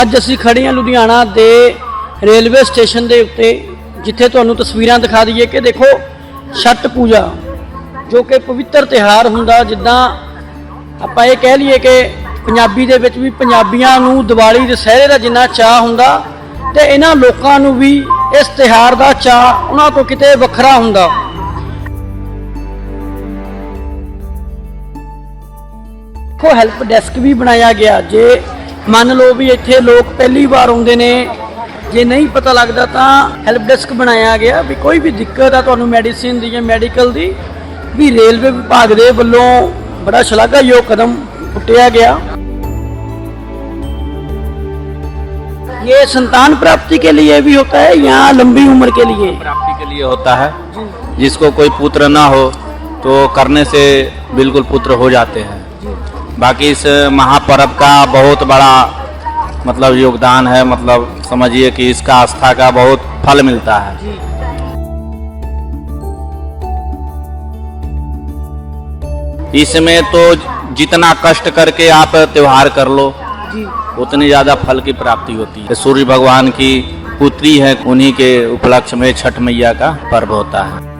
ਅੱਜ ਅਸੀਂ ਖੜੇ ਹਾਂ ਲੁਧਿਆਣਾ ਦੇ ਰੇਲਵੇ ਸਟੇਸ਼ਨ ਦੇ ਉੱਤੇ, ਜਿੱਥੇ ਤੁਹਾਨੂੰ ਤਸਵੀਰਾਂ ਦਿਖਾ ਦਈਏ ਕਿ ਦੇਖੋ ਛਠ ਪੂਜਾ, ਜੋ ਕਿ ਪਵਿੱਤਰ ਤਿਹਾਰ ਹੁੰਦਾ, ਜਿੱਦਾਂ ਆਪਾਂ ਇਹ ਕਹਿ ਲਈਏ ਕਿ ਪੰਜਾਬੀ ਦੇ ਵਿੱਚ ਵੀ ਪੰਜਾਬੀਆਂ ਨੂੰ ਦੀਵਾਲੀ, ਦੁਸਹਿਰੇ ਦਾ ਜਿੰਨਾ ਚਾਹ ਹੁੰਦਾ ਤੇ ਇਹਨਾਂ ਲੋਕਾਂ ਨੂੰ ਵੀ ਇਸ ਤਿਹਾਰ ਦਾ ਚਾਹ ਉਹਨਾਂ ਤੋਂ ਕਿਤੇ ਵੱਖਰਾ ਹੁੰਦਾ। ਕੋ ਹੈਲਪ ਡੈਸਕ ਵੀ ਬਣਾਇਆ ਗਿਆ, ਜੇ ਮੰਨ ਲਓ ਵੀ ਇੱਥੇ ਲੋਕ ਪਹਿਲੀ ਵਾਰ ਆਉਂਦੇ ਨੇ ਜੇ ਨਹੀਂ ਪਤਾ ਲੱਗਦਾ ਤਾਂ ਹੈਲਪ ਡੈਸਕ ਬਣਾਇਆ ਗਿਆ ਵੀ ਕੋਈ ਵੀ ਦਿੱਕਤ ਆ ਤੁਹਾਨੂੰ ਮੈਡੀਸਿਨ ਦੀ ਜਾਂ ਮੈਡੀਕਲ ਦੀ ਵੀ ਰੇਲਵੇ ਵਿਭਾਗ ਦੇ ਵੱਲੋਂ ਬੜਾ ਸ਼ਲਾਘਾਯੋਗ ਕਦਮ ਪੁੱਟਿਆ ਗਿਆ ये संतान प्राप्ति के लिए भी होता है या लंबी उम्र के लिए प्राप्ति के लिए होता है जिसको कोई पुत्र ना हो तो करने से बिल्कुल पुत्र हो जाते हैं बाकी इस महापर्व का बहुत बड़ा मतलब योगदान है मतलब समझिए कि इसका आस्था का बहुत फल मिलता है। इसमें तो जितना कष्ट करके आप त्योहार कर लो उतनी ज़्यादा फल की प्राप्ति होती है। सूर्य भगवान की पुत्री है उन्हीं के उपलक्ष्य में छठ मैया का पर्व होता है।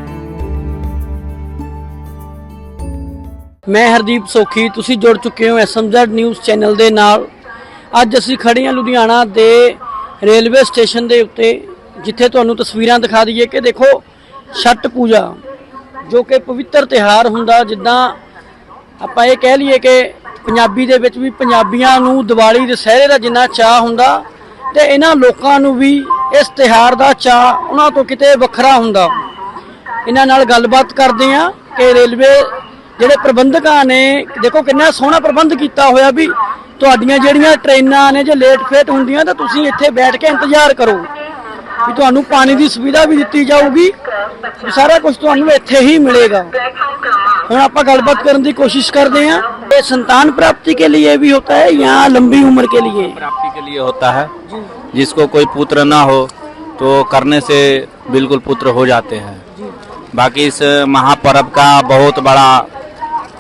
ਮੈਂ ਹਰਦੀਪ ਸੋਖੀ, ਤੁਸੀਂ ਜੁੜ ਚੁੱਕੇ ਹੋ ਐਸਐਮਜ਼ੈਡ ਨਿਊਜ਼ ਚੈਨਲ ਦੇ ਨਾਲ। ਅੱਜ ਅਸੀਂ ਖੜੇ ਹਾਂ ਲੁਧਿਆਣਾ ਦੇ ਰੇਲਵੇ ਸਟੇਸ਼ਨ ਦੇ ਉੱਤੇ, ਜਿੱਥੇ ਤੁਹਾਨੂੰ ਤਸਵੀਰਾਂ ਦਿਖਾ ਦਈਏ ਕਿ ਦੇਖੋ ਛੱਟ ਪੂਜਾ, ਜੋ ਕਿ ਪਵਿੱਤਰ ਤਿਹਾਰ ਹੁੰਦਾ, ਜਿੱਦਾਂ ਆਪਾਂ ਇਹ ਕਹਿ ਲਈਏ ਕਿ ਪੰਜਾਬੀ ਦੇ ਵਿੱਚ ਵੀ ਪੰਜਾਬੀਆਂ ਨੂੰ ਦੀਵਾਲੀ ਦੁਸਹਿਰੇ ਦਾ ਜਿੰਨਾ ਚਾਹ ਹੁੰਦਾ, ਤੇ ਇਹਨਾਂ ਲੋਕਾਂ ਨੂੰ ਵੀ ਇਸ ਤਿਹਾਰ ਦਾ ਚਾਹ ਉਹਨਾਂ ਤੋਂ ਕਿਤੇ ਵੱਖਰਾ ਹੁੰਦਾ। ਇਹਨਾਂ ਨਾਲ ਗੱਲਬਾਤ ਕਰਦੇ ਆ ਕਿ ਰੇਲਵੇ जोड़े प्रबंधक ने देखो कि सोहना प्रबंध किया हो तो जेना ने जो लेट फेट होंगे तो तुम इतने बैठ के इंतज़ार करो भी तो पानी की सुविधा भी दी जाऊगी तो सारा कुछ तो इतने ही मिलेगा हम आप गलबात करने की कोशिश करते हैं ये संतान प्राप्ति के लिए भी होता है या लंबी उम्र के लिए प्राप्ति के लिए होता है जिसको कोई पुत्र ना हो तो करने से बिल्कुल पुत्र हो जाते हैं बाकी इस महापर्व का बहुत बड़ा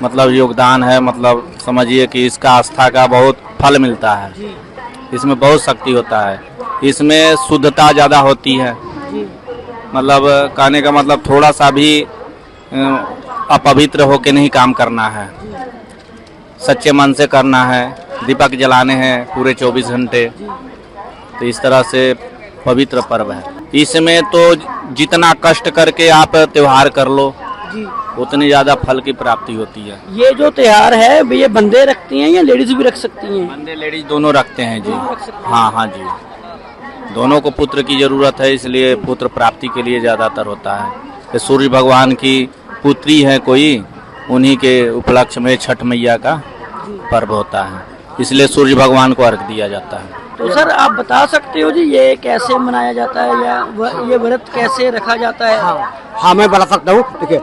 मतलब योगदान है मतलब समझिए कि इसका आस्था का बहुत फल मिलता है। इसमें बहुत शक्ति होता है। इसमें शुद्धता ज़्यादा होती है। मतलब कहने का मतलब थोड़ा सा भी अपवित्र होके नहीं काम करना है। सच्चे मन से करना है। दीपक जलाने हैं पूरे 24 घंटे। तो इस तरह से पवित्र पर्व है। इसमें तो जितना कष्ट करके आप त्योहार कर लो जी। उतनी ज़्यादा फल की प्राप्ति होती है। ये जो त्योहार है ये बंदे रखती हैं या लेडीज़ भी रख सकती हैं? बंदे लेडीज़ दोनों रखते हैं जी। रख हाँ। हाँ जी। दोनों को पुत्र की ज़रूरत है इसलिए पुत्र प्राप्ति के लिए ज़्यादातर होता है। ये सूर्य भगवान की पुत्री है कोई उन्हीं के उपलक्ष्य में छठ मैया का पर्व होता है। इसलिए सूर्य भगवान को अर्घ दिया जाता है। तो सर आप बता सकते हो जी ये कैसे मनाया जाता है या ये व्रत कैसे रखा जाता है हाँ मैं बता सकता हूँ। देखिए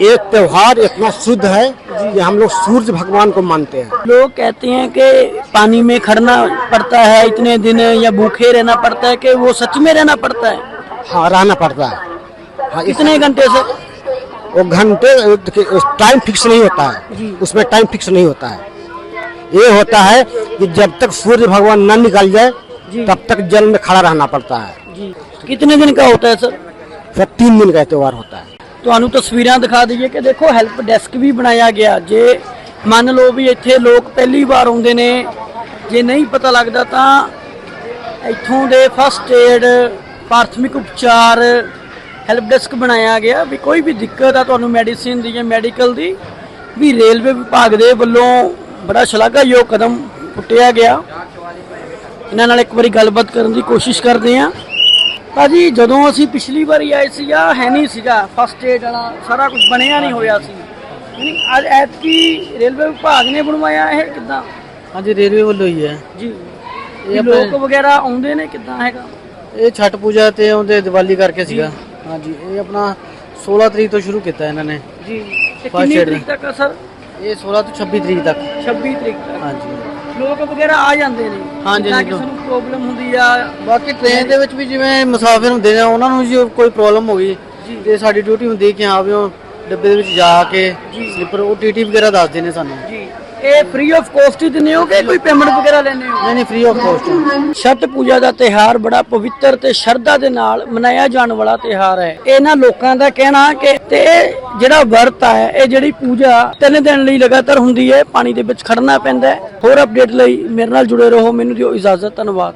ये त्योहार इतना शुद्ध है कि हम लोग सूर्य भगवान को मानते हैं। लोग कहते हैं कि पानी में खड़ना पड़ता है इतने दिन या भूखे रहना पड़ता है कि वो सच में रहना पड़ता है। हाँ रहना पड़ता है। हाँ इतने घंटे से? वो घंटे टाइम फिक्स नहीं होता है। उसमें टाइम फिक्स नहीं होता है। ये होता है कि जब तक सूर्य भगवान न निकल जाए तब तक जल में खड़ा रहना पड़ता है। कितने दिन का होता है सर? फिर तीन दिन का त्योहार होता है। ਤੁਹਾਨੂੰ ਤਸਵੀਰਾਂ ਦਿਖਾ ਦਈਏ ਕਿ ਦੇਖੋ ਹੈਲਪ ਡੈਸਕ ਵੀ ਬਣਾਇਆ ਗਿਆ। ਜੇ ਮੰਨ ਲਓ ਵੀ ਇੱਥੇ ਲੋਕ ਪਹਿਲੀ ਵਾਰ ਆਉਂਦੇ ਨੇ, ਜੇ ਨਹੀਂ ਪਤਾ ਲੱਗਦਾ ਤਾਂ ਇੱਥੋਂ ਦੇ ਫਸਟ ਏਡ ਪ੍ਰਾਥਮਿਕ ਉਪਚਾਰ ਹੈਲਪ ਡੈਸਕ ਬਣਾਇਆ ਗਿਆ। ਵੀ ਕੋਈ ਵੀ ਦਿੱਕਤ ਆ ਤੁਹਾਨੂੰ ਮੈਡੀਸਿਨ ਦੀ ਜਾਂ ਮੈਡੀਕਲ ਦੀ, ਵੀ ਰੇਲਵੇ ਵਿਭਾਗ ਦੇ ਵੱਲੋਂ ਬੜਾ ਸ਼ਲਾਘਾਯੋਗ ਕਦਮ ਪੁੱਟਿਆ ਗਿਆ। ਇਹਨਾਂ ਨਾਲ ਇੱਕ ਵਾਰੀ ਗੱਲਬਾਤ ਕਰਨ ਦੀ ਕੋਸ਼ਿਸ਼ ਕਰਦੇ ਹਾਂ। ਭਾਜੀ ਜਦੋਂ ਅਸੀਂ ਪਿਛਲੀ ਵਾਰੀ ਆਏ ਸੀ ਆ ਹੈ ਨਹੀਂ ਸੀਗਾ ਫਸਟ ਏਡ ਵਾਲਾ ਸਾਰਾ ਕੁਝ ਬਣਿਆ ਨਹੀਂ ਹੋਇਆ ਸੀ। ਯਾਨੀ ਅੱਜ ਐਤਕੀ ਰੇਲਵੇ ਵਿਭਾਗ ਨੇ ਬਣਵਾਇਆ ਇਹ ਕਿੱਦਾਂ? ਹਾਂਜੀ ਰੇਲਵੇ ਵੱਲੋਂ ਹੀ ਹੈ। ਜੀ। ਇਹ ਲੋਕ ਵਗੈਰਾ ਆਉਂਦੇ ਨੇ ਕਿੱਦਾਂ ਹੈਗਾ? ਇਹ ਛਠ ਪੂਜਾ ਤੇ ਆਉਂਦੇ ਦੀਵਾਲੀ ਕਰਕੇ ਸੀਗਾ। ਹਾਂਜੀ ਇਹ ਆਪਣਾ 16 ਤਰੀਕ ਤੋਂ ਸ਼ੁਰੂ ਕੀਤਾ ਇਹਨਾਂ ਨੇ। ਜੀ। ਤੇ ਕਿੰਨੀ ਤਰੀਕ ਤੱਕ ਸਰ? ਇਹ 16 ਤੋਂ 26 ਤਰੀਕ ਤੱਕ। 26 ਤਰੀਕ ਤੱਕ। ਹਾਂਜੀ। ਲੋਕ ਵਗੈਰਾ ਆ ਜਾਂਦੇ ਨੇ। ਹਾਂਜੀ, ਜਿੱਦਾਂ ਜੀ, ਕਿਸੇ ਨੂੰ ਪ੍ਰੋਬਲਮ ਹੁੰਦੀ ਆ। ਬਾਕੀ ਟ੍ਰੇਨ ਦੇ ਵਿੱਚ ਵੀ ਜਿਵੇਂ ਮੁਸਾਫਿਰ ਹੁੰਦੇ ਨੇ ਉਹਨਾਂ ਨੂੰ ਜੇ ਕੋਈ ਪ੍ਰੋਬਲਮ ਹੋ ਗਈ ਤੇ ਸਾਡੀ ਡਿਊਟੀ ਹੁੰਦੀ ਕਿ ਹਾਂ ਵੀ ਉਹ ਡੱਬੇ ਦੇ ਵਿੱਚ ਜਾ ਕੇ ਸਲੀਪਰ ਉਹ ਟੀਟੀ ਵਗੈਰਾ ਦੱਸਦੇ ਨੇ ਸਾਨੂੰ। ਇਹ ਫ੍ਰੀ ਆਫ ਕੋਸਟ ਹੀ ਦਿੰਦੇ ਹੋ ਕਿ ਕੋਈ ਪੇਮੈਂਟ ਵਗੈਰਾ ਲੈਂਦੇ ਹੋ? ਨਹੀਂ ਨਹੀਂ free of cost Chhath Puja ਦਾ ਤਿਹਾਰ ਬੜਾ ਪਵਿੱਤਰ ਤੇ ਸ਼ਰਧਾ ਦੇ ਨਾਲ ਮਨਾਇਆ ਜਾਣ ਵਾਲਾ ਤਿਹਾਰ ਹੈ। ਇਹਨਾਂ ਲੋਕਾਂ ਦਾ ਕਹਿਣਾ ਕਿ ਤੇ ਜਿਹੜਾ ਵਰਤ ਹੈ ਇਹ ਜਿਹੜੀ ਪੂਜਾ ਤਿੰਨ ਦਿਨ ਲਈ ਲਗਾਤਾਰ ਹੁੰਦੀ ਹੈ ਪਾਣੀ ਦੇ ਵਿੱਚ ਖੜਨਾ ਪੈਂਦਾ ਹੈ। ਹੋਰ ਅਪਡੇਟ ਲਈ ਮੇਰੇ ਨਾਲ ਜੁੜੇ ਰਹੋ ਮੈਨੂੰ ਦਿਓ ਇਜਾਜ਼ਤ ਧੰਨਵਾਦ।